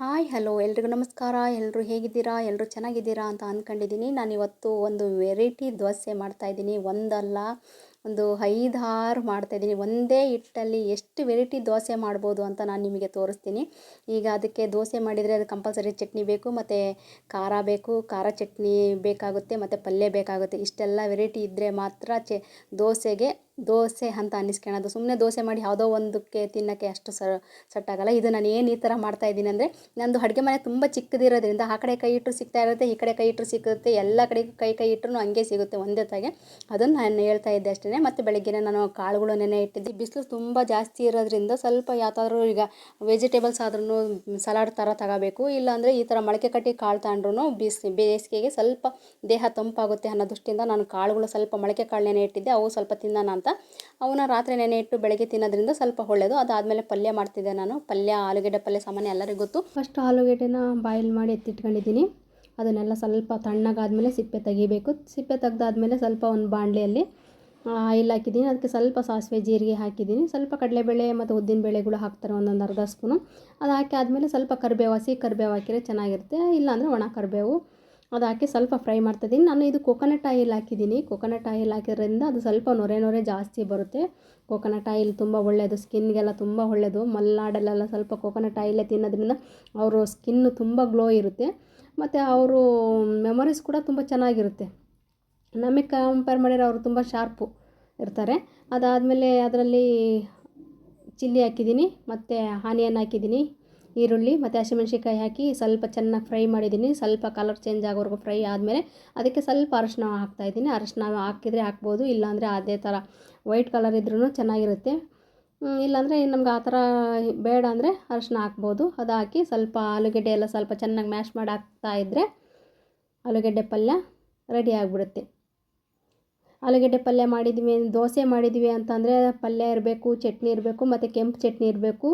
Hi, hello. ಎಲ್ರಿಗೂ ನಮಸ್ಕಾರ. ಎಲ್ಲರೂ ಹೇಗಿದ್ದೀರಾ? ಎಲ್ಲರೂ ಚೆನ್ನಾಗಿದ್ದೀರಾ ಅಂತ ಅಂದ್ಕೊಂಡಿದ್ದೀನಿ ನಾನು ಇವತ್ತು ಒಂದು ವೆರೈಟಿ ದೋಸೆ ಮಾಡ್ತಾಯಿದ್ದೀನಿ ಒಂದಲ್ಲ, ಒಂದು ಐದಾರು ಮಾಡ್ತಾಯಿದ್ದೀನಿ ಒಂದೇ ಹಿಟ್ಟಲ್ಲಿ ಎಷ್ಟು ವೆರೈಟಿ ದೋಸೆ ಮಾಡ್ಬೋದು ಅಂತ ನಾನು ನಿಮಗೆ ತೋರಿಸ್ತೀನಿ. ಈಗ ಅದಕ್ಕೆ ದೋಸೆ ಮಾಡಿದರೆ ಅದು ಕಂಪಲ್ಸರಿ ಚಟ್ನಿ ಬೇಕು, ಮತ್ತು ಖಾರ ಬೇಕು, ಖಾರ ಚಟ್ನಿ ಬೇಕಾಗುತ್ತೆ, ಮತ್ತು ಪಲ್ಯ ಬೇಕಾಗುತ್ತೆ. ಇಷ್ಟೆಲ್ಲ ವೆರೈಟಿ ಇದ್ದರೆ ಮಾತ್ರ ಚೆ, ದೋಸೆಗೆ ದೋಸೆ ಅಂತ ಅನ್ನಿಸ್ಕೊಳೋದು ಸುಮ್ಮನೆ ದೋಸೆ ಮಾಡಿ ಯಾವುದೋ ಒಂದಕ್ಕೆ ತಿನ್ನೋಕ್ಕೆ ಅಷ್ಟು ಸೆಟ್ ಆಗೋಲ್ಲ ಇದು ನಾನು ಏನು ಈ ಥರ ಮಾಡ್ತಾಯಿದ್ದೀನಿ ಅಂದರೆ, ನಂದು ಅಡುಗೆ ಮನೆ ತುಂಬ ಚಿಕ್ಕದಿರೋದ್ರಿಂದ ಆ ಕಡೆ ಕೈ ಇಟ್ಟರು ಸಿಗ್ತಾ ಇರುತ್ತೆ, ಈ ಕಡೆ ಕೈ ಇಟ್ಟರು ಸಿಗುತ್ತೆ, ಎಲ್ಲ ಕಡೆ ಕೈ ಕೈ ಇಟ್ಟರು ಹಂಗೆ ಸಿಗುತ್ತೆ ಒಂದೇ ತಾಗೆ. ಅದನ್ನು ನಾನು ಹೇಳ್ತಾ ಇದ್ದೆ ಅಷ್ಟೇ ಮತ್ತು ಬೆಳಗ್ಗೆ ನಾನು ಕಾಳುಗಳು ನೆನೆ ಇಟ್ಟಿದ್ದೆ. ಬಿಸಿಲು ತುಂಬ ಜಾಸ್ತಿ ಇರೋದ್ರಿಂದ ಸ್ವಲ್ಪ ಯಾವ್ದಾದ್ರು ಈಗ ವೆಜಿಟೇಬಲ್ಸ್ ಆದ್ರೂ ಸಲಾಡ್ ಥರ ತಗೋಬೇಕು. ಇಲ್ಲಾಂದರೆ ಈ ಥರ ಮೊಳಕೆ ಕಟ್ಟಿ ಕಾಳು ತಗೊಂಡ್ರು ಬಿಸಿ, ಬೇಸಿಗೆಗೆ ಸ್ವಲ್ಪ ದೇಹ ತಂಪಾಗುತ್ತೆ ಅನ್ನೋ ದೃಷ್ಟಿಯಿಂದ ನಾನು ಕಾಳುಗಳು ಸ್ವಲ್ಪ ಮೊಳಕೆ ಕಾಳು ನೆನೆ ಇಟ್ಟಿದ್ದೆ. ಅವು ಸ್ವಲ್ಪ ತಿನ್ನೋಣ ಅಂತ ಅವನ್ನ ರಾತ್ರಿ ನೆನೆ ಇಟ್ಟು ಬೆಳಗ್ಗೆ ತಿನ್ನೋದ್ರಿಂದ ಸ್ವಲ್ಪ ಒಳ್ಳೆಯದು ಅದಾದಮೇಲೆ ಪಲ್ಯ ಮಾಡ್ತಿದ್ದೆ ನಾನು. ಪಲ್ಯ, ಆಲೂಗೆಡ್ಡೆ ಪಲ್ಯ ಸಾಮಾನ್ಯ ಎಲ್ಲರಿಗೂ ಗೊತ್ತು. ಫಸ್ಟ್ ಆಲೂಗೆಡ್ಡೆನ ಬಾಯ್ಲ್ ಮಾಡಿ ಎತ್ತಿಟ್ಕೊಂಡಿದ್ದೀನಿ. ಅದನ್ನೆಲ್ಲ ಸ್ವಲ್ಪ ತಣ್ಣಗಾದಮೇಲೆ ಸಿಪ್ಪೆ ತೆಗಿಬೇಕು. ಸಿಪ್ಪೆ ತೆಗ್ದಾದ್ಮೇಲೆ ಸ್ವಲ್ಪ ಒಂದು ಬಾಣಲೆಯಲ್ಲಿ ಆಯಿಲ್ ಹಾಕಿದ್ದೀನಿ. ಅದಕ್ಕೆ ಸ್ವಲ್ಪ ಸಾಸಿವೆ ಜೀರಿಗೆ ಹಾಕಿದ್ದೀನಿ. ಸ್ವಲ್ಪ ಕಡಲೆಬೇಳೆ ಮತ್ತು ಉದ್ದಿನ ಬೇಳೆಗಳು ಹಾಕ್ತಾರೆ ಒಂದೊಂದು ಅರ್ಧ ಸ್ಪೂನು. ಅದು ಹಾಕಿ ಆದಮೇಲೆ ಸ್ವಲ್ಪ ಕರಿಬೇವು ಹಸಿ ಕರಿಬೇವು ಹಾಕಿದರೆ ಚೆನ್ನಾಗಿರುತ್ತೆ. ಇಲ್ಲಾಂದರೆ ಒಣ ಕರಿಬೇವು. ಅದು ಹಾಕಿ ಸ್ವಲ್ಪ ಫ್ರೈ ಮಾಡ್ತಿದ್ದೀನಿ. ನಾನು ಇದು ಕೊಕೊನಟ್ ಆಯಿಲ್ ಹಾಕಿದ್ದೀನಿ. ಕೊಕೊನಟ್ ಆಯಿಲ್ ಹಾಕಿದ್ರಿಂದ ಅದು ಸ್ವಲ್ಪ ನೊರೆ ನೊರೆ ಜಾಸ್ತಿ ಬರುತ್ತೆ. ಕೊಕೊನಟ್ ಆಯಿಲ್ ತುಂಬ ಒಳ್ಳೆಯದು ಸ್ಕಿನ್ಗೆಲ್ಲ ತುಂಬ ಒಳ್ಳೆಯದು ಮಲೆನಾಡಲ್ಲೆಲ್ಲ ಸ್ವಲ್ಪ ಕೊಕೊನಟ್ ಆಯಿಲೇ ತಿನ್ನೋದ್ರಿಂದ ಅವರು ಸ್ಕಿನ್ನು ತುಂಬ ಗ್ಲೋ ಇರುತ್ತೆ. ಮತ್ತು ಅವರು ಮೆಮೊರೀಸ್ ಕೂಡ ತುಂಬ ಚೆನ್ನಾಗಿರುತ್ತೆ. ನಮಗೆ ಕಂಪೇರ್ ಮಾಡಿದ್ರೆ ಅವರು ತುಂಬ ಶಾರ್ಪು ಇರ್ತಾರೆ. ಅದಾದಮೇಲೆ ಅದರಲ್ಲಿ ಚಿಲ್ಲಿ ಹಾಕಿದ್ದೀನಿ. ಮತ್ತು ಆನಿಯನ್ ಹಾಕಿದ್ದೀನಿ. ಈರುಳ್ಳಿ ಮತ್ತು ಹಸಿಮೆಣ್ಸಿನ್ಕಾಯಿ ಹಾಕಿ ಸ್ವಲ್ಪ ಚೆನ್ನಾಗಿ ಫ್ರೈ ಮಾಡಿದ್ದೀನಿ. ಸ್ವಲ್ಪ ಕಲರ್ ಚೇಂಜ್ ಆಗೋವರೆಗೂ ಫ್ರೈ ಆದಮೇಲೆ ಅದಕ್ಕೆ ಸ್ವಲ್ಪ ಅರಶಿನ ಹಾಕ್ತಾಯಿದ್ದೀನಿ ಅರಶಿನ ಹಾಕಿದರೆ ಹಾಕ್ಬೋದು, ಇಲ್ಲಾಂದರೆ ಅದೇ ಥರ ವೈಟ್ ಕಲರ್ ಇದ್ರೂ ಚೆನ್ನಾಗಿರುತ್ತೆ. ಇಲ್ಲಾಂದರೆ ನಮ್ಗೆ ಆ ಥರ ಬೇಡ ಅಂದರೆ ಅರಶಿನ ಹಾಕ್ಬೋದು. ಅದು ಹಾಕಿ ಸ್ವಲ್ಪ ಆಲೂಗೆಡ್ಡೆ ಎಲ್ಲ ಸ್ವಲ್ಪ ಚೆನ್ನಾಗಿ ಮ್ಯಾಶ್ ಮಾಡಿ ಹಾಕ್ತಾ ಇದ್ದರೆ ಆಲೂಗೆಡ್ಡೆ ಪಲ್ಯ ರೆಡಿ ಆಗಿಬಿಡುತ್ತೆ. ಆಲೂಗೆಡ್ಡೆ ಪಲ್ಯ ಮಾಡಿದ್ವಿ, ದೋಸೆ ಮಾಡಿದ್ವಿ ಅಂತಂದರೆ ಪಲ್ಯ ಇರಬೇಕು, ಚಟ್ನಿ ಇರಬೇಕು, ಮತ್ತು ಕೆಂಪು ಚಟ್ನಿ ಇರಬೇಕು.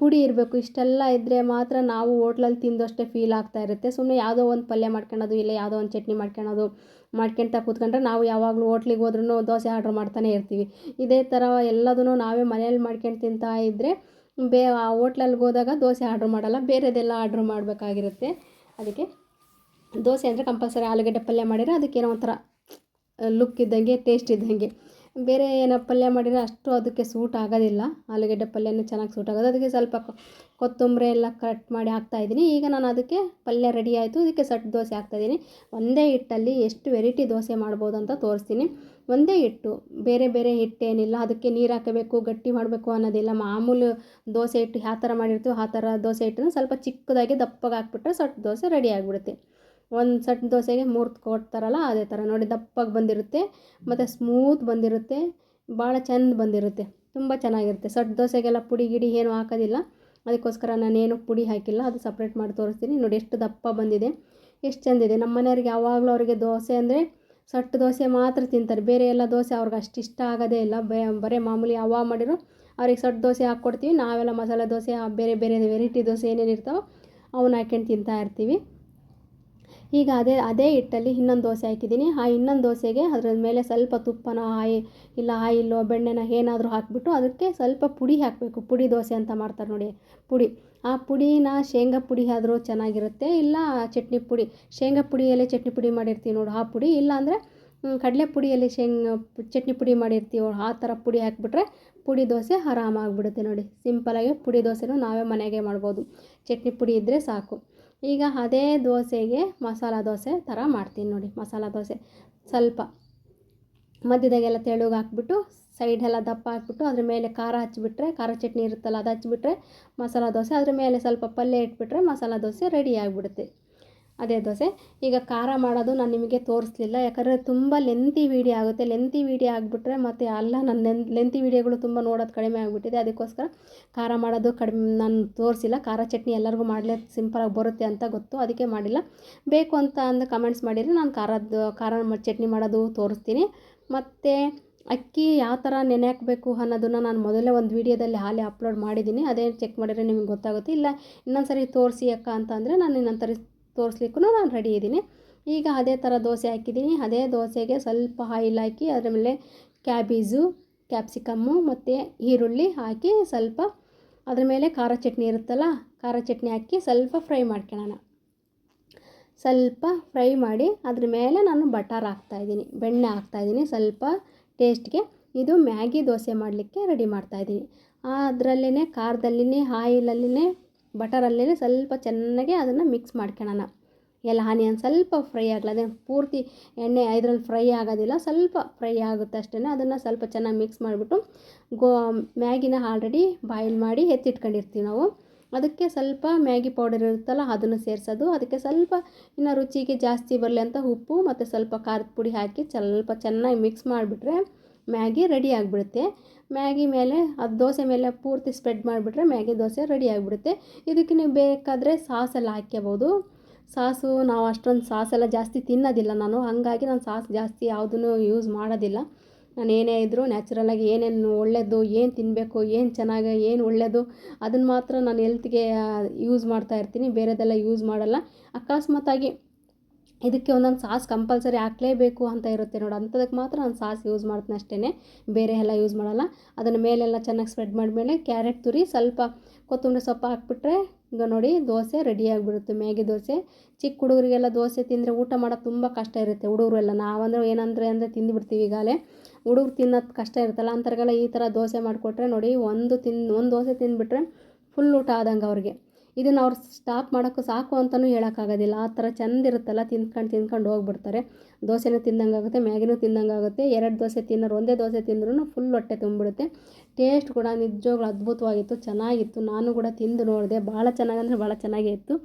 ಪುಡಿ ಇರಬೇಕು. ಇಷ್ಟೆಲ್ಲ ಇದ್ದರೆ ಮಾತ್ರ ನಾವು ಹೋಟ್ಲಲ್ಲಿ ತಿಂದಷ್ಟೇ ಫೀಲ್ ಆಗ್ತಾ ಇರುತ್ತೆ. ಸುಮ್ಮನೆ ಯಾವುದೋ ಒಂದು ಪಲ್ಯ ಮಾಡ್ಕೊಳೋದು ಇಲ್ಲ ಯಾವುದೋ ಒಂದು ಚಟ್ನಿ ಮಾಡ್ಕೊಳೋದು ಮಾಡ್ಕೊಳ್ತಾ ಕೂತ್ಕೊಂಡ್ರೆ ನಾವು ಯಾವಾಗಲೂ ಹೋಟ್ಲಿಗೆ ಹೋದ್ರೂ ದೋಸೆ ಆರ್ಡ್ರ್ ಮಾಡ್ತಾನೆ ಇರ್ತೀವಿ. ಇದೇ ಥರ ಎಲ್ಲದೂ ನಾವೇ ಮನೇಲಿ ಮಾಡ್ಕೊಂಡು ತಿಂತಾ ಇದ್ದರೆ ಬೇ, ಆ ಹೋಟ್ಲಲ್ಲಿ ಹೋದಾಗ ದೋಸೆ ಆರ್ಡ್ರ್ ಮಾಡೋಲ್ಲ, ಬೇರೆದೆಲ್ಲ ಆರ್ಡ್ರ್ ಮಾಡಬೇಕಾಗಿರುತ್ತೆ. ಅದಕ್ಕೆ ದೋಸೆ ಅಂದರೆ ಕಂಪಲ್ಸರಿ ಆಲೂಗಡ್ಡೆ ಪಲ್ಯ ಮಾಡಿದರೆ ಅದಕ್ಕೇನೋ ಒಂಥರ ಲುಕ್ ಇದ್ದಂಗೆ ಟೇಸ್ಟ್ ಇದ್ದಂಗೆ. ಬೇರೆ ಏನೋ ಪಲ್ಯ ಮಾಡಿದರೆ ಅಷ್ಟು ಅದಕ್ಕೆ ಸೂಟ್ ಆಗೋದಿಲ್ಲ. ಆಲೂಗಡ್ಡೆ ಪಲ್ಯನೇ ಚೆನ್ನಾಗಿ ಸೂಟ್ ಆಗೋದು. ಅದಕ್ಕೆ ಸ್ವಲ್ಪ ಕೊತ್ತಂಬರಿ ಎಲ್ಲ ಕಟ್ ಮಾಡಿ ಹಾಕ್ತಾಯಿದ್ದೀನಿ ಈಗ ನಾನು ಅದಕ್ಕೆ ಪಲ್ಯ ರೆಡಿ ಆಯಿತು. ಅದಕ್ಕೆ ಸಟ್ ದೋಸೆ ಹಾಕ್ತಾಯಿದ್ದೀನಿ ಒಂದೇ ಹಿಟ್ಟಲ್ಲಿ ಎಷ್ಟು ವೆರೈಟಿ ದೋಸೆ ಮಾಡ್ಬೋದು ಅಂತ ತೋರಿಸ್ತೀನಿ. ಒಂದೇ ಹಿಟ್ಟು, ಬೇರೆ ಬೇರೆ ಹಿಟ್ಟೇನಿಲ್ಲ. ಅದಕ್ಕೆ ನೀರು ಹಾಕಬೇಕು, ಗಟ್ಟಿ ಮಾಡಬೇಕು ಅನ್ನೋದಿಲ್ಲ. ಮಾಮೂಲು ದೋಸೆ ಹಿಟ್ಟು ಯಾವ ಥರ ಮಾಡಿರ್ತೀವೋ ಆ ಥರ ದೋಸೆ ಹಿಟ್ಟನ್ನು ಸ್ವಲ್ಪ ಚಿಕ್ಕದಾಗಿ ದಪ್ಪಗೆ ಹಾಕ್ಬಿಟ್ರೆ ಸಟ್ ದೋಸೆ ರೆಡಿ ಆಗಿಬಿಡುತ್ತೆ. ಒಂದು ಸಟ್ ದೋಸೆಗೆ ಮೂರು ಕೊಡ್ತಾರಲ್ಲ, ಅದೇ ಥರ ನೋಡಿ ದಪ್ಪಾಗಿ ಬಂದಿರುತ್ತೆ, ಮತ್ತು ಸ್ಮೂತ್ ಬಂದಿರುತ್ತೆ ಭಾಳ ಚೆಂದ ಬಂದಿರುತ್ತೆ, ತುಂಬ ಚೆನ್ನಾಗಿರುತ್ತೆ. ಸಟ್ ದೋಸೆಗೆಲ್ಲ ಪುಡಿ ಗಿಡಿ ಏನೂ ಹಾಕೋದಿಲ್ಲ. ಅದಕ್ಕೋಸ್ಕರ ನಾನೇನು ಪುಡಿ ಹಾಕಿಲ್ಲ, ಅದು ಸಪ್ರೇಟ್ ಮಾಡಿ ತೋರಿಸ್ತೀನಿ. ನೋಡಿ ಎಷ್ಟು ದಪ್ಪ ಬಂದಿದೆ, ಎಷ್ಟು ಚೆಂದಿದೆ ನಮ್ಮ ಮನೆಯವ್ರಿಗೆ ಯಾವಾಗಲೂ ಅವರಿಗೆ ದೋಸೆ ಅಂದರೆ ಸಟ್ಟು ದೋಸೆ ಮಾತ್ರ ತಿಂತಾರೆ. ಬೇರೆ ಎಲ್ಲ ದೋಸೆ ಅವ್ರಿಗೆ ಅಷ್ಟು ಇಷ್ಟ ಆಗೋದೇ ಇಲ್ಲ. ಬರೀ ಮಾಮೂಲಿ ಯಾವಾಗ ಮಾಡಿರೋ, ಅವ್ರಿಗೆ ಸಟ್ ದೋಸೆ ಹಾಕ್ಕೊಡ್ತೀವಿ. ನಾವೆಲ್ಲ ಮಸಾಲೆ ದೋಸೆ, ಬೇರೆ ಬೇರೆ ವೆರೈಟಿ ದೋಸೆ ಏನೇನು ಇರ್ತಾವೋ, ಅವನ್ನ ಹಾಕ್ಕೊಂಡು ತಿಂತಾ ಇರ್ತೀವಿ. ಈಗ ಅದೇ ಅದೇ ಹಿಟ್ಟಲ್ಲಿ ಇನ್ನೊಂದು ದೋಸೆ ಹಾಕಿದ್ದೀನಿ. ಆ ಇನ್ನೊಂದು ದೋಸೆಗೆ ಅದ್ರ ಮೇಲೆ ಸ್ವಲ್ಪ ತುಪ್ಪನ ಆಯಿ ಇಲ್ಲ ಆಯಿಲ್ಲೋ ಬೆಣ್ಣೆನ ಏನಾದರೂ ಹಾಕಿಬಿಟ್ಟು ಅದಕ್ಕೆ ಸ್ವಲ್ಪ ಪುಡಿ ಹಾಕಬೇಕು. ಪುಡಿ ದೋಸೆ ಅಂತ ಮಾಡ್ತಾರೆ ನೋಡಿ, ಪುಡಿ. ಆ ಪುಡಿನ ಶೇಂಗಾ ಪುಡಿ ಆದರೂ ಚೆನ್ನಾಗಿರುತ್ತೆ. ಇಲ್ಲ ಚಟ್ನಿ ಪುಡಿ, ಶೇಂಗಾ ಪುಡಿಯಲ್ಲೇ ಚಟ್ನಿ ಪುಡಿ ಮಾಡಿರ್ತೀವಿ ನೋಡು, ಆ ಪುಡಿ. ಇಲ್ಲ ಅಂದರೆ ಕಡಲೆ ಪುಡಿಯಲ್ಲಿ ಶೇಂಗಾ ಚಟ್ನಿ ಪುಡಿ ಮಾಡಿರ್ತೀವಿ, ಆ ಥರ ಪುಡಿ ಹಾಕಿಬಿಟ್ರೆ ಪುಡಿ ದೋಸೆ ಆರಾಮಾಗಿಬಿಡುತ್ತೆ ನೋಡಿ. ಸಿಂಪಲಾಗಿ ಪುಡಿ ದೋಸೆನೂ ನಾವೇ ಮನೆಗೆ ಮಾಡ್ಬೋದು. ಚಟ್ನಿ ಪುಡಿ ಇದ್ದರೆ ಸಾಕು. ಈಗ ಅದೇ ದೋಸೆಗೆ ಮಸಾಲ ದೋಸೆ ಥರ ಮಾಡ್ತೀನಿ ನೋಡಿ, ಮಸಾಲ ದೋಸೆ. ಸ್ವಲ್ಪ ಮಧ್ಯದಾಗೆಲ್ಲ ತೆಳುಗೆ ಹಾಕ್ಬಿಟ್ಟು ಸೈಡೆಲ್ಲ ದಪ್ಪ ಹಾಕ್ಬಿಟ್ಟು, ಅದ್ರ ಮೇಲೆ ಖಾರ ಹಚ್ಚಿಬಿಟ್ರೆ ಖಾರ ಚಟ್ನಿ ಇರುತ್ತಲ್ಲ, ಅದು ಹಚ್ಚಿಬಿಟ್ರೆ ಮಸಾಲ ದೋಸೆ. ಅದ್ರ ಮೇಲೆ ಸ್ವಲ್ಪ ಪಲ್ಯ ಇಟ್ಬಿಟ್ರೆ ಮಸಾಲ ದೋಸೆ ರೆಡಿ ಆಗಿಬಿಡುತ್ತೆ. ಅದೇ ದೋಸೆ. ಈಗ ಖಾರ ಮಾಡೋದು ನಾನು ನಿಮಗೆ ತೋರಿಸ್ಲಿಲ್ಲ. ಯಾಕಂದರೆ ತುಂಬ ಲೆಂತಿ ವೀಡಿಯೋ ಆಗುತ್ತೆ. ಲೆಂತಿ ವೀಡಿಯೋ ಆಗಿಬಿಟ್ರೆ ಮತ್ತು ಅಲ್ಲ ನನ್ನ ಲೆಂತಿ ವೀಡಿಯೋಗಳು ತುಂಬ ನೋಡೋದು ಕಡಿಮೆ ಆಗಿಬಿಟ್ಟಿದೆ. ಅದಕ್ಕೋಸ್ಕರ ಖಾರ ಮಾಡೋದು ಕಡಿಮೆ, ನಾನು ತೋರಿಸಿಲ್ಲ. ಖಾರ ಚಟ್ನಿ ಎಲ್ಲರಿಗೂ ಮಾಡಲೇ ಸಿಂಪಲಾಗಿ ಬರುತ್ತೆ ಅಂತ ಗೊತ್ತು. ಅದಕ್ಕೆ ಮಾಡಿಲ್ಲ. ಬೇಕು ಅಂತ ಅಂದು ಕಮೆಂಟ್ಸ್ ಮಾಡಿದರೆ ನಾನು ಖಾರದ್ದು ಖಾರ ಚಟ್ನಿ ಮಾಡೋದು ತೋರಿಸ್ತೀನಿ. ಮತ್ತು ಅಕ್ಕಿ ಯಾವ ಥರ ನೆನೆ ಹಾಕಬೇಕು ಅನ್ನೋದನ್ನು ನಾನು ಮೊದಲೇ ಒಂದು ವೀಡಿಯೋದಲ್ಲಿ ಹಾಲೆ ಅಪ್ಲೋಡ್ ಮಾಡಿದ್ದೀನಿ ಅದೇ ಚೆಕ್ ಮಾಡಿದರೆ ನಿಮಗೆ ಗೊತ್ತಾಗುತ್ತೆ. ಇಲ್ಲ ಇನ್ನೊಂದು ಸರಿ ತೋರಿಸಿ ಅಕ್ಕ ಅಂತ ಅಂದರೆ ನಾನು ಇನ್ನೊಂದು ಸರಿ ತೋರಿಸ್ಲಿಕ್ಕೂ ನಾನು ರೆಡಿ ಇದ್ದೀನಿ. ಈಗ ಅದೇ ಥರ ದೋಸೆ ಹಾಕಿದ್ದೀನಿ. ಅದೇ ದೋಸೆಗೆ ಸ್ವಲ್ಪ ಆಯಿಲ್ ಹಾಕಿ, ಅದರ ಮೇಲೆ ಕ್ಯಾಬೀಜು ಕ್ಯಾಪ್ಸಿಕಮ್ಮು ಮತ್ತು ಈರುಳ್ಳಿ ಹಾಕಿ ಸ್ವಲ್ಪ ಅದ್ರ ಮೇಲೆ ಖಾರ ಚಟ್ನಿ ಇರುತ್ತಲ್ಲ, ಖಾರ ಚಟ್ನಿ ಹಾಕಿ ಸ್ವಲ್ಪ ಫ್ರೈ ಮಾಡ್ಕೊಳ್ಳೋಣ. ಸ್ವಲ್ಪ ಫ್ರೈ ಮಾಡಿ ಅದ್ರ ಮೇಲೆ ನಾನು ಬಟರ್ ಹಾಕ್ತಾಯಿದ್ದೀನಿ ಬೆಣ್ಣೆ ಹಾಕ್ತಾಯಿದ್ದೀನಿ ಸ್ವಲ್ಪ ಟೇಸ್ಟ್ಗೆ ಇದು ಮ್ಯಾಗಿ ದೋಸೆ ಮಾಡಲಿಕ್ಕೆ ರೆಡಿ ಮಾಡ್ತಾಯಿದ್ದೀನಿ ಅದರಲ್ಲೇ ಖಾರದಲ್ಲಿನೇ ಆಯಿಲಲ್ಲಿನೇ ಬಟರಲ್ಲೇ ಸ್ವಲ್ಪ ಚೆನ್ನಾಗಿ ಅದನ್ನು ಮಿಕ್ಸ್ ಮಾಡ್ಕೊಳ್ಳೋಣ ಎಲ್ಲ ಆನಿಯನ್ ಸ್ವಲ್ಪ ಫ್ರೈ ಆಗಲ್ಲ, ಅದೇ ಪೂರ್ತಿ ಎಣ್ಣೆ ಇದರಲ್ಲಿ ಫ್ರೈ ಆಗೋದಿಲ್ಲ, ಸ್ವಲ್ಪ ಫ್ರೈ ಆಗುತ್ತೆ ಅಷ್ಟೇ ಅದನ್ನು ಸ್ವಲ್ಪ ಚೆನ್ನಾಗಿ ಮಿಕ್ಸ್ ಮಾಡಿಬಿಟ್ಟು ಗೋ, ಮ್ಯಾಗಿನ ಆಲ್ರೆಡಿ ಬಾಯ್ಲ್ ಮಾಡಿ ಎತ್ತಿಟ್ಕೊಂಡಿರ್ತೀವಿ ನಾವು. ಅದಕ್ಕೆ ಸ್ವಲ್ಪ ಮ್ಯಾಗಿ ಪೌಡರ್ ಇರುತ್ತಲ್ಲ ಅದನ್ನು ಸೇರಿಸೋದು. ಅದಕ್ಕೆ ಸ್ವಲ್ಪ ಇನ್ನು ರುಚಿಗೆ ಜಾಸ್ತಿ ಬರಲಿ ಅಂತ ಉಪ್ಪು ಮತ್ತು ಸ್ವಲ್ಪ ಖಾರದ ಪುಡಿ ಹಾಕಿ ಸ್ವಲ್ಪ ಚೆನ್ನಾಗಿ ಮಿಕ್ಸ್ ಮಾಡಿಬಿಟ್ರೆ ಮ್ಯಾಗಿ ರೆಡಿ ಆಗಿಬಿಡುತ್ತೆ. ಮ್ಯಾಗಿ ಮೇಲೆ, ಅದು ದೋಸೆ ಮೇಲೆ ಪೂರ್ತಿ ಸ್ಪ್ರೆಡ್ ಮಾಡಿಬಿಟ್ರೆ ಮ್ಯಾಗಿ ದೋಸೆ ರೆಡಿ ಆಗಿಬಿಡುತ್ತೆ. ಇದಕ್ಕೆ ನೀವು ಬೇಕಾದರೆ ಸಾಸೆಲ್ಲ ಹಾಕ್ಕೋಬೋದು ಸಾಸು, ನಾವು ಅಷ್ಟೊಂದು ಸಾಸೆಲ್ಲ ಜಾಸ್ತಿ ತಿನ್ನೋದಿಲ್ಲ ನಾನು. ಹಾಗಾಗಿ ನಾನು ಸಾಸ್ ಜಾಸ್ತಿ ಯಾವುದನ್ನು ಯೂಸ್ ಮಾಡೋದಿಲ್ಲ. ನಾನು ಏನೇ ಇದ್ದರೂ ನ್ಯಾಚುರಲಾಗಿ ಏನೇನು ಒಳ್ಳೆಯದು ಏನು ತಿನ್ನಬೇಕು ಏನು ಚೆನ್ನಾಗಿ, ಏನು ಒಳ್ಳೆಯದು ಅದನ್ನು ಮಾತ್ರ ನಾನು ಹೆಲ್ತ್ಗೆ ಯೂಸ್ ಮಾಡ್ತಾ ಇರ್ತೀನಿ. ಬೇರೆದೆಲ್ಲ ಯೂಸ್ ಮಾಡಲ್ಲ. ಅಕಸ್ಮಾತಾಗಿ ಇದಕ್ಕೆ ಒಂದೊಂದು ಸಾಸ್ ಕಂಪಲ್ಸರಿ ಹಾಕಲೇಬೇಕು ಅಂತ ಇರುತ್ತೆ ನೋಡಿ. ಅಂಥದಕ್ಕೆ ಮಾತ್ರ ನಾನು ಸಾಸ್ ಯೂಸ್ ಮಾಡ್ತೀನಿ ಅಷ್ಟೇ ಬೇರೆ ಎಲ್ಲ ಯೂಸ್ ಮಾಡಲ್ಲ. ಅದನ್ನು ಮೇಲೆಲ್ಲ ಚೆನ್ನಾಗಿ ಸ್ಪ್ರೆಡ್ ಮಾಡಿದ್ಮೇಲೆ ಕ್ಯಾರೆಟ್ ತುರಿ ಸ್ವಲ್ಪ ಕೊತ್ತಂಬರಿ ಸೊಪ್ಪು ಹಾಕ್ಬಿಟ್ರೆ ಈಗ ನೋಡಿ ದೋಸೆ ರೆಡಿ ಆಗಿಬಿಡುತ್ತೆ. ಮ್ಯಾಗಿ ದೋಸೆ, ಚಿಕ್ಕ ಹುಡುಗರಿಗೆಲ್ಲ ದೋಸೆ ತಿಂದರೆ ಊಟ ಮಾಡೋದು ತುಂಬ ಕಷ್ಟ ಇರುತ್ತೆ ಹುಡುಗರು ಎಲ್ಲ. ನಾವಂದ್ರೆ ಏನಂದರೆ ಅಂದರೆ ತಿಂದುಬಿಡ್ತೀವಿ ಈಗಾಗಲೇ. ಹುಡುಗರು ತಿನ್ನೋದು ಕಷ್ಟ ಇರುತ್ತಲ್ಲ, ಅಂಥವ್ರಿಗೆಲ್ಲ ಈ ಥರ ದೋಸೆ ಮಾಡಿಕೊಟ್ರೆ ನೋಡಿ ಒಂದು ತಿನ್, ಒಂದು ದೋಸೆ ತಿಂದುಬಿಟ್ರೆ ಫುಲ್ ಊಟ ಆದಂಗೆ ಅವ್ರಿಗೆ. ಇದನ್ನು ಅವ್ರು ಸ್ಟಾಪ್ ಮಾಡೋಕ್ಕೂ ಸಾಕು ಅಂತಲೂ ಹೇಳೋಕ್ಕಾಗೋದಿಲ್ಲ. ಆ ಥರ ಚೆಂದ ಇರುತ್ತಲ್ಲ ತಿಂದ್ಕೊಂಡು ತಿಂದ್ಕೊಂಡು ಹೋಗ್ಬಿಡ್ತಾರೆ. ದೋಸೆನೂ ತಿಂದಂಗೆ ಆಗುತ್ತೆ ಮ್ಯಾಗಿನೂ ತಿಂದಂಗೆ ಆಗುತ್ತೆ ಎರಡು ದೋಸೆ ತಿನ್ನೋರು ಒಂದೇ ದೋಸೆ ತಿಂದ್ರೂ ಫುಲ್ ಹೊಟ್ಟೆ ತುಂಬಿಡುತ್ತೆ. ಟೇಸ್ಟ್ ಕೂಡ ನಿಜವಾಗ್ಲೂ ಅದ್ಭುತವಾಗಿತ್ತು, ಚೆನ್ನಾಗಿತ್ತು. ನಾನು ಕೂಡ ತಿಂದು ನೋಡಿದೆ. ಭಾಳ ಚೆನ್ನಾಗಂದರೆ ಭಾಳ ಚೆನ್ನಾಗೇ ಇತ್ತು.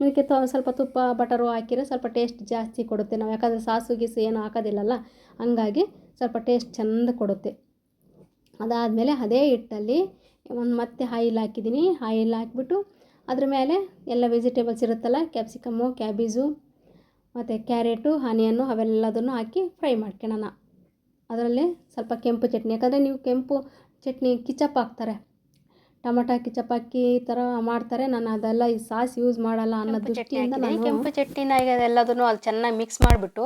ಇದಕ್ಕೆ ತ, ಸ್ವಲ್ಪ ತುಪ್ಪ, ಬಟರು ಹಾಕಿದ್ರೆ ಸ್ವಲ್ಪ ಟೇಸ್ಟ್ ಜಾಸ್ತಿ ಕೊಡುತ್ತೆ. ನಾವು ಯಾಕಂದರೆ ಸಾಸು, ಗೀಸು ಏನು ಹಾಕೋದಿಲ್ಲಲ್ಲ, ಹಂಗಾಗಿ ಸ್ವಲ್ಪ ಟೇಸ್ಟ್ ಚೆಂದ ಕೊಡುತ್ತೆ. ಅದಾದಮೇಲೆ ಅದೇ ಹಿಟ್ಟಲ್ಲಿ ಒಂದು ಮತ್ತೆ ಆಯಿಲ್ ಹಾಕಿದ್ದೀನಿ. ಆಯಿಲ್ ಹಾಕ್ಬಿಟ್ಟು ಅದ್ರ ಮೇಲೆ ಎಲ್ಲ ವೆಜಿಟೇಬಲ್ಸ್ ಇರುತ್ತಲ್ಲ ಕ್ಯಾಪ್ಸಿಕಮ್ಮು ಕ್ಯಾಬೇಜು ಮತ್ತು ಕ್ಯಾರೆಟು ಆನಿಯನ್ನು ಅವೆಲ್ಲದನ್ನು ಹಾಕಿ ಫ್ರೈ ಮಾಡ್ಕೊಳ್ಳೋಣ ಅದರಲ್ಲಿ ಸ್ವಲ್ಪ ಕೆಂಪು ಚಟ್ನಿ ಯಾಕಂದರೆ ನೀವು ಕೆಂಪು ಚಟ್ನಿ ಕಿಚಪ್ ಹಾಕ್ತಾರೆ. ಟೊಮಟ ಕಿಚಪ್ ಹಾಕಿ ಈ ಥರ ಮಾಡ್ತಾರೆ. ನಾನು ಅದೆಲ್ಲ ಈ ಸಾಸ್ ಯೂಸ್ ಮಾಡಲ್ಲ ಅನ್ನೋ ದೃಷ್ಟಿಯಿಂದ ನಾನು ಕೆಂಪು ಚಟ್ನಿನ ಈಗ ಎಲ್ಲದನ್ನು ಅಲ್ಲಿ ಚೆನ್ನಾಗಿ ಮಿಕ್ಸ್ ಮಾಡಿಬಿಟ್ಟು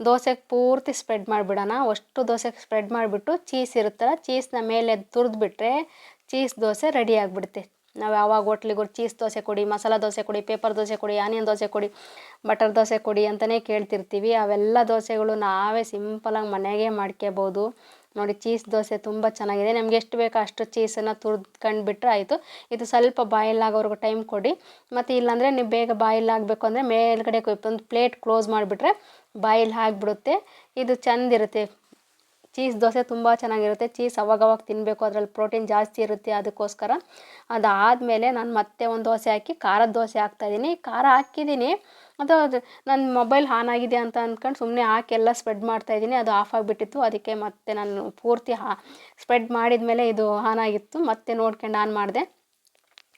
ದೋಸೆಗೆ ಪೂರ್ತಿ ಸ್ಪ್ರೆಡ್ ಮಾಡಿಬಿಡೋಣ. ಅಷ್ಟು ದೋಸೆಗೆ ಸ್ಪ್ರೆಡ್ ಮಾಡಿಬಿಟ್ಟು ಚೀಸ್ ಇರುತ್ತಲ್ಲ ಚೀಸ್ನ ಮೇಲೆ ತುರಿದ್ಬಿಟ್ರೆ ಚೀಸ್ ದೋಸೆ ರೆಡಿ ಆಗಿಬಿಡುತ್ತೆ. ನಾವು ಯಾವಾಗ ಹೋಟ್ಲಿಗೆ ಚೀಸ್ ದೋಸೆ ಕೊಡಿ, ಮಸಾಲೆ ದೋಸೆ ಕೊಡಿ ಪೇಪರ್ ದೋಸೆ ಕೊಡಿ ಆನಿಯನ್ ದೋಸೆ ಕೊಡಿ ಬಟರ್ ದೋಸೆ ಕೊಡಿ ಅಂತಲೇ ಕೇಳ್ತಿರ್ತೀವಿ. ಅವೆಲ್ಲ ದೋಸೆಗಳು ನಾವೇ ಸಿಂಪಲಾಗಿ ಮನೆಗೆ ಮಾಡ್ಕೋಬೋದು ನೋಡಿ ಚೀಸ್ ದೋಸೆ ತುಂಬ ಚೆನ್ನಾಗಿದೆ. ನಮ್ಗೆ ಎಷ್ಟು ಬೇಕೋ ಅಷ್ಟು ಚೀಸನ್ನು ತುರ್ದ್ಕೊಂಡು ಬಿಟ್ಟರೆ ಆಯಿತು. ಇದು ಸ್ವಲ್ಪ ಬಾಯ್ಲ್ ಟೈಮ್ ಕೊಡಿ. ಮತ್ತು ಇಲ್ಲಾಂದರೆ ನೀವು ಬೇಗ ಬಾಯ್ಲ್ ಆಗಬೇಕು ಅಂದರೆ ಮೇಲ್ಗಡೆ ಒಂದು ಪ್ಲೇಟ್ ಕ್ಲೋಸ್ ಮಾಡಿಬಿಟ್ರೆ ಬಾಯಿಲ್ ಆಗಿಬಿಡುತ್ತೆ. ಇದು ಚೆಂದಿರುತ್ತೆ. ಚೀಸ್ ದೋಸೆ ತುಂಬ ಚೆನ್ನಾಗಿರುತ್ತೆ. ಚೀಸ್ ಅವಾಗವಾಗ ತಿನ್ನಬೇಕು ಅದರಲ್ಲಿ ಪ್ರೋಟೀನ್ ಜಾಸ್ತಿ ಇರುತ್ತೆ ಅದಕ್ಕೋಸ್ಕರ. ಅದಾದಮೇಲೆ ನಾನು ಮತ್ತೆ ಒಂದು ದೋಸೆ ಹಾಕಿ ಖಾರದ ದೋಸೆ ಹಾಕ್ತಾಯಿದ್ದೀನಿ ಖಾರ ಹಾಕಿದ್ದೀನಿ ಅದು ನನ್ನ ಮೊಬೈಲ್ ಆನ್ ಆಗಿದೆ ಅಂತ ಅಂದ್ಕೊಂಡು ಸುಮ್ಮನೆ ಹಾಕಿ ಎಲ್ಲ ಸ್ಪ್ರೆಡ್ ಮಾಡ್ತಾಯಿದ್ದೀನಿ ಅದು ಆಫ್ ಆಗಿಬಿಟ್ಟಿತ್ತು. ಅದಕ್ಕೆ ಮತ್ತೆ ನಾನು ಪೂರ್ತಿ ಹಾ, ಸ್ಪ್ರೆಡ್ ಮಾಡಿದ ಮೇಲೆ ಇದು ಆನ್ ಆಗಿತ್ತು. ಮತ್ತೆ ನೋಡ್ಕೊಂಡು ಆನ್ ಮಾಡಿದೆ.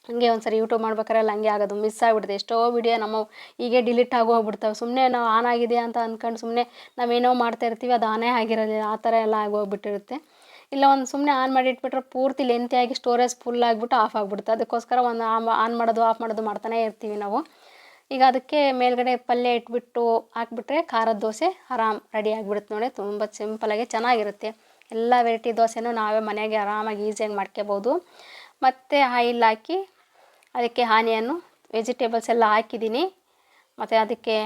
ಹಂಗೆ ಒಂದು ಸರಿ ಯೂಟ್ಯೂಬ್ ಮಾಡ್ಬೇಕಾರೆಲ್ಲ ಹಂಗೆ ಆಗೋದು ಮಿಸ್ ಆಗಿಬಿಡುತ್ತೆ ಎಷ್ಟೋ ವಿಡಿಯೋ ನಮ್ಮ ಹೀಗೆ ಡಿಲೀಟ್ ಆಗಿ ಸುಮ್ಮನೆ ನಾವು ಆನ್ ಆಗಿದೆ ಅಂತ ಅಂದ್ಕೊಂಡು ಸುಮ್ಮನೆ ನಾವೇನೋ ಮಾಡ್ತಾ ಇರ್ತೀವಿ, ಅದು ಆನೇ ಆಗಿರೋದಿಲ್ಲ. ಆ ಥರ ಎಲ್ಲ ಆಗೋಗ್ಬಿಟ್ಟಿರುತ್ತೆ ಇಲ್ಲ, ಒಂದು ಸುಮ್ಮನೆ ಆನ್ ಮಾಡಿ ಇಟ್ಬಿಟ್ರೆ ಪೂರ್ತಿ ಲೆಂತಿಯಾಗಿ ಸ್ಟೋರೇಜ್ ಫುಲ್ ಆಗಿಬಿಟ್ಟು ಆಫ್ ಆಗಿಬಿಡುತ್ತೆ. ಅದಕ್ಕೋಸ್ಕರ ಒಂದು ಆನ್ ಮಾಡೋದು ಆಫ್ ಮಾಡೋದು ಮಾಡ್ತಾನೇ ಇರ್ತೀವಿ ನಾವು. ಈಗ ಅದಕ್ಕೆ ಮೇಲ್ಗಡೆ ಪಲ್ಯ ಇಟ್ಬಿಟ್ಟು ಹಾಕ್ಬಿಟ್ರೆ ಖಾರದ ದೋಸೆ ಆರಾಮ್ ರೆಡಿ ಆಗಿಬಿಡುತ್ತೆ ನೋಡಿ. ತುಂಬ ಸಿಂಪಲಾಗಿ ಚೆನ್ನಾಗಿರುತ್ತೆ. ಎಲ್ಲ ವೆರೈಟಿ ದೋಸೆನೂ ನಾವೇ ಮನೆಗೆ ಆರಾಮಾಗಿ ಈಸಿಯಾಗಿ ಮಾಡ್ಕೋಬೋದು. ಮತ್ತು ಆಯಿಲ್ ಹಾಕಿ ಅದಕ್ಕೆ ಆನಿಯನ್ನು ವೆಜಿಟೇಬಲ್ಸ್ ಎಲ್ಲ ಹಾಕಿದ್ದೀನಿ. ಮತ್ತು ಅದಕ್ಕೆ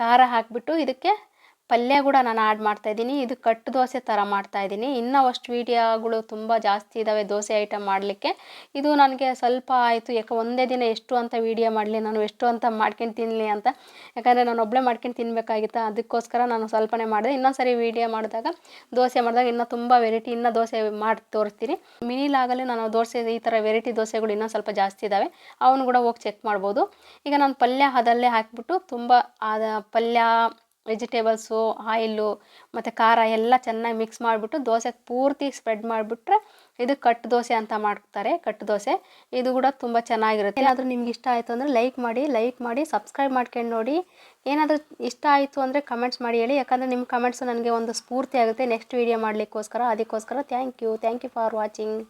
ಖಾರ ಹಾಕಿಬಿಟ್ಟು ಇದಕ್ಕೆ ಪಲ್ಯ ಕೂಡ ನಾನು ಆ್ಯಡ್ ಮಾಡ್ತಾಯಿದ್ದೀನಿ ಇದು ಕಟ್ಟು ದೋಸೆ ಥರ ಮಾಡ್ತಾಯಿದ್ದೀನಿ ಇನ್ನೂ ಅಷ್ಟು ವೀಡಿಯೋಗಳು ತುಂಬ ಜಾಸ್ತಿ ಇದ್ದಾವೆ ದೋಸೆ ಐಟಮ್ ಮಾಡಲಿಕ್ಕೆ. ಇದು ನನಗೆ ಸ್ವಲ್ಪ ಆಯಿತು. ಯಾಕೆ ಒಂದೇ ದಿನ ಎಷ್ಟು ಅಂತ ವೀಡಿಯೋ ಮಾಡಲಿ, ನಾನು ಎಷ್ಟು ಅಂತ ಮಾಡ್ಕೊಂಡು ತಿನ್ನಲಿ ಅಂತ. ಯಾಕಂದರೆ ನಾನು ಒಬ್ಬಳೇ ಮಾಡ್ಕೊಂಡು ತಿನ್ನಬೇಕಾಗಿತ್ತು ಅದಕ್ಕೋಸ್ಕರ ನಾನು ಸ್ವಲ್ಪನೇ ಮಾಡಿದೆ. ಇನ್ನೊಂದು ಸರಿ ವೀಡಿಯೋ ಮಾಡಿದಾಗ, ದೋಸೆ ಮಾಡಿದಾಗ ಇನ್ನೂ ತುಂಬ ವೆರೈಟಿ ಇನ್ನೂ ದೋಸೆ ಮಾಡಿ ತೋರಿಸ್ತೀನಿ. ಮಿನಿಲಾಗಲೇ ನಾನು ದೋಸೆ, ಈ ಥರ ವೆರೈಟಿ ದೋಸೆಗಳು ಇನ್ನೂ ಸ್ವಲ್ಪ ಜಾಸ್ತಿ ಇದ್ದಾವೆ ಅವನು ಕೂಡ ಹೋಗಿ ಚೆಕ್ ಮಾಡ್ಬೋದು. ಈಗ ನಾನು ಪಲ್ಯ ಅದಲ್ಲೇ ಹಾಕಿಬಿಟ್ಟು ತುಂಬ ಪಲ್ಯ ವೆಜಿಟೇಬಲ್ಸು, ಆಯಿಲು, ಮತ್ತು ಖಾರ ಎಲ್ಲ ಚೆನ್ನಾಗಿ ಮಿಕ್ಸ್ ಮಾಡಿಬಿಟ್ಟು ದೋಸೆ ಪೂರ್ತಿ ಸ್ಪ್ರೆಡ್ ಮಾಡಿಬಿಟ್ರೆ ಇದು ಕಟ್ ದೋಸೆ ಅಂತ ಮಾಡ್ತಾರೆ, ಕಟ್ ದೋಸೆ. ಇದು ಕೂಡ ತುಂಬ ಚೆನ್ನಾಗಿರುತ್ತೆ. ಏನಾದರೂ ನಿಮ್ಗೆ ಇಷ್ಟ ಆಯಿತು ಅಂದರೆ ಲೈಕ್ ಮಾಡಿ ಲೈಕ್ ಮಾಡಿ ಸಬ್ಸ್ಕ್ರೈಬ್ ಮಾಡ್ಕೊಂಡು ನೋಡಿ. ಏನಾದರೂ ಇಷ್ಟ ಆಯಿತು ಅಂದರೆ ಕಮೆಂಟ್ಸ್ ಮಾಡಿ ಹೇಳಿ. ಯಾಕಂದರೆ ನಿಮ್ಮ ಕಮೆಂಟ್ಸು ನನಗೆ ಒಂದು ಸ್ಫೂರ್ತಿ ಆಗುತ್ತೆ. ನೆಕ್ಸ್ಟ್ ವೀಡಿಯೋ ಮಾಡಲಿಕ್ಕೋಸ್ಕರ. ಅದಕ್ಕೋಸ್ಕರ thank you thank you for watching